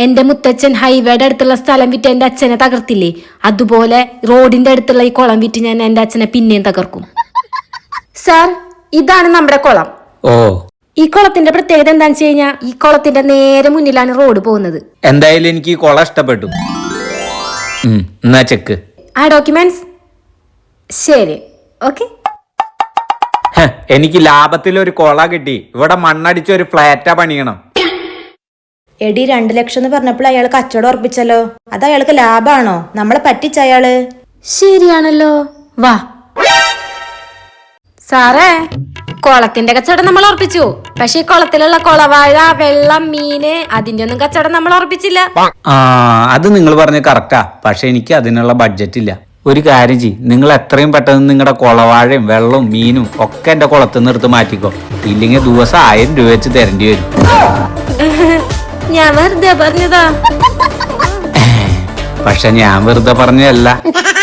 എന്റെ മുത്തച്ഛൻ ഹൈവേയുടെ അടുത്തുള്ള സ്ഥലം വിറ്റ് എന്റെ അച്ഛനെ തകർത്തില്ലേ? അതുപോലെ റോഡിന്റെ അടുത്തുള്ള ഈ കുളം വിറ്റ് ഞാൻ എന്റെ അച്ഛനെ പിന്നെയും തകർക്കും. സാർ ഇതാണ് നമ്മുടെ കുളം. ഓ. ഈ കുളത്തിന്റെ പ്രത്യേകത എന്താണെന്ന് വെച്ച് കഴിഞ്ഞാൽ ഈ കുളത്തിന്റെ നേരെ മുന്നിലാണ് റോഡ് പോകുന്നത്. എന്തായാലും എനിക്ക് ഈ കുളം ഇഷ്ടപ്പെട്ടു. ഉം, എന്നാ ചെക്ക്. ആ ഡോക്യുമെന്റ്സ് ശരി. ഓക്കെ ഹ, എനിക്ക് ലാഭത്തിൽ ഒരു കൊള കിട്ടി. ഇവിടെ മണ്ണടിച്ച ഒരു ഫ്ലാറ്റാ പണിയണം. എടി രണ്ട് ലക്ഷം എന്ന് പറഞ്ഞപ്പോൾ അയാൾ കച്ചവടം ഉറപ്പിച്ചല്ലോ. അത് അയാൾക്ക് ലാഭാണോ? നമ്മളെ പറ്റിച്ച അയാൾ. ശരിയാണല്ലോ. വാ. സാറേ കുളത്തിന്റെ കച്ചവടം നമ്മൾ ഉറപ്പിച്ചു. പക്ഷെ ഈ കുളത്തിലുള്ള കുളവാഴ വെള്ളം മീന് അതിന്റെ ഒന്നും കച്ചവടം നമ്മൾ ഉറപ്പിച്ചില്ല. ആ അത് നിങ്ങൾ പറഞ്ഞ കറക്റ്റാ പക്ഷെ എനിക്ക് അതിനുള്ള ബഡ്ജറ്റ് ഇല്ല. ഒരു കാര്യം ചെയ് നിങ്ങൾ എത്രയും പെട്ടെന്ന് നിങ്ങളുടെ കുളവാഴയും വെള്ളവും മീനും ഒക്കെ എന്റെ കുളത്തിൽ നിന്ന് എടുത്ത് മാറ്റിക്കോ. ഇല്ലെങ്കിൽ ദിവസം ആയിരം രൂപ വെച്ച് തരേണ്ടി വരും. ഞാൻ വെറുതെ പറഞ്ഞതാ. പക്ഷെ ഞാൻ വെറുതെ പറഞ്ഞതല്ല.